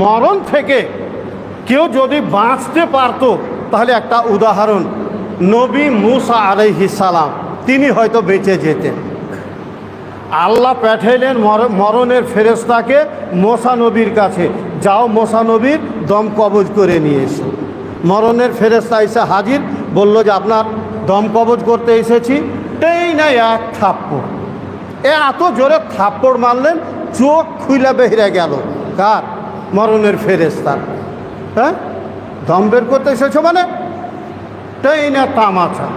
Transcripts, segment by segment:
মরণ থেকে কেউ যদি বাঁচতে পারতো, তাহলে একটা উদাহরণ, নবী মুসা সালাম, তিনি হয়তো বেঁচে যেতেন। আল্লাহ পাঠাইলেন মরণের ফেরেস্তাকে মোসা নবীর কাছে, যাও মোসা নবীর দম কবজ করে নিয়ে এসো। মরণের ফেরেস্তা এসে হাজির, বলল যে আপনার দম কবজ করতে এসেছি এই না এক থাপ্পড়। এ এত জোরে থাপ্পড় মারলেন, চোখ খুইলা বেহিরে গেল। কার? মরণের ফেরেস্তা হ্যাঁ? দম বের করতে এসেছ মানে? এই না তামাচা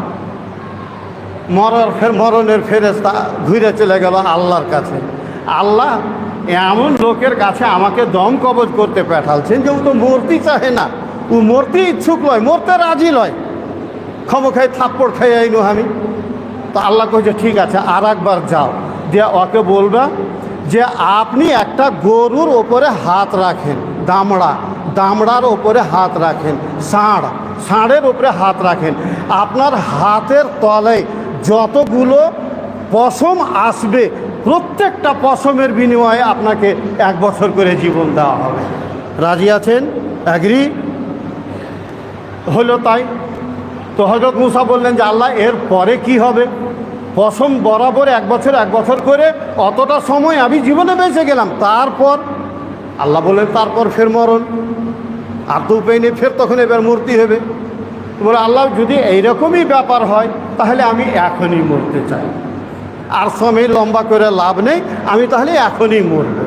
মরার ফের মরণের ফেরেস্তা ঘুরে চলে গেল আল্লাহর কাছে। আল্লাহ, এমন লোকের কাছে আমাকে দম কবজ করতে পাঠালছেন যে ও তো মূর্তি চাহে না। ও মূর্তি ইচ্ছুক লয় মরতে রাজি লয় ক্ষম খাই থাপ্পড় খাই আইনু আমি। তো আল্লাহ কইছে, ঠিক আছে আর একবার যাও। দিয়ে ওকে বলবা যে আপনি একটা গরুর ওপরে হাত রাখেন, দামড়া, দামড়ার ওপরে হাত রাখেন, ষাঁড়, ষাঁড়ের ওপরে হাত রাখেন। আপনার হাতের তলে যতগুলো পশম আসবে, প্রত্যেকটা পশমের বিনিময়ে আপনাকে এক বছর করে জীবন দেওয়া হবে। রাজি আছেন? অ্যাগ্রি হলো তাই। তো হজরত মুসা বললেন যে, আল্লাহ এর পরে কি হবে? পশম বরাবর এক বছর এক বছর করে অতটা সময় আমি জীবনে বেঁচে গেলাম। তারপর আল্লাহ বললেন, তারপর ফের মরণ। আর তো উপায় নেই ফের তখন এবার মূর্তি হবে। বলে, আল্লাহ, যদি এইরকমই ব্যাপার হয়, তাহলে আমি এখনই মরতে চাই। আর সময় লম্বা করে লাভ নেই, আমি তাহলে এখনই মরব।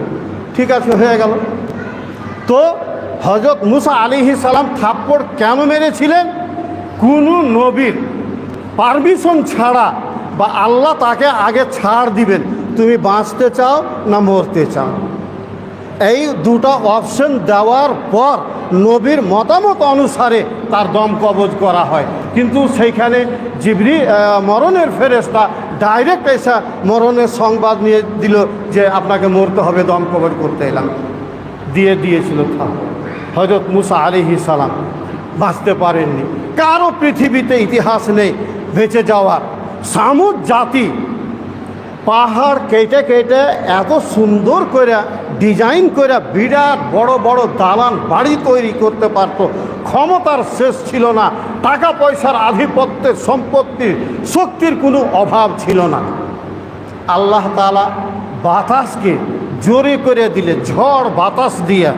ঠিক আছে, হয়ে গেল। তো হজরত মুসা আলিহি সালাম থাপ্পড় কেন মেরেছিলেন? কোনো নবীর পারমিশন ছাড়া বা আল্লাহ তাকে আগে ছাড় দিবেন। তুমি বাঁচতে চাও না মরতে চাও? এই দুটো অপশন দেওয়ার পর নবীর মতামত অনুসারে তার দম কবজ করা হয়। কিন্তু সেইখানে জিবরি মরণের ফেরেস্তা ডাইরেক্ট এসে মরণের সংবাদ নিয়ে দিল যে আপনাকে মরতে হবে, দম কবজ করতে এলাম। দিয়ে দিয়েছিল থাম। হজরত মুসা আলিহি সালাম বাঁচতে পারেননি। কারও পৃথিবীতে ইতিহাস নেই বেঁচে যাওয়ার। সামুদ জাতি পাহাড় কেটে কেটে এত সুন্দর করে ডিজাইন করে বিরাট বড় বড় দালান বাড়ি তৈরি করতে পারতো। ক্ষমতার শেষ ছিল না, টাকা পয়সার আধিপত্যের সম্পত্তির শক্তির কোনো অভাব ছিল না। আল্লাহ তালা বাতাসকে জোরে করে দিলে, ঝড় বাতাস দিয়ে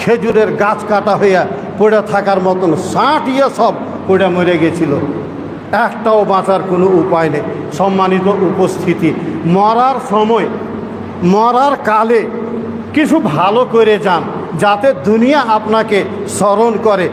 খেজুরের গাছ কাটা হইয়া পড়ে থাকার মতন ষাট ইয়ে সব পড়ে মরে গেছিল। একটাও বাঁচার কোনো উপায় নেই। সম্মানিত উপস্থিতি, মরার সময়, মরার কালে কিছু ভালো করে যান, যাতে দুনিয়া আপনাকে স্মরণ করে।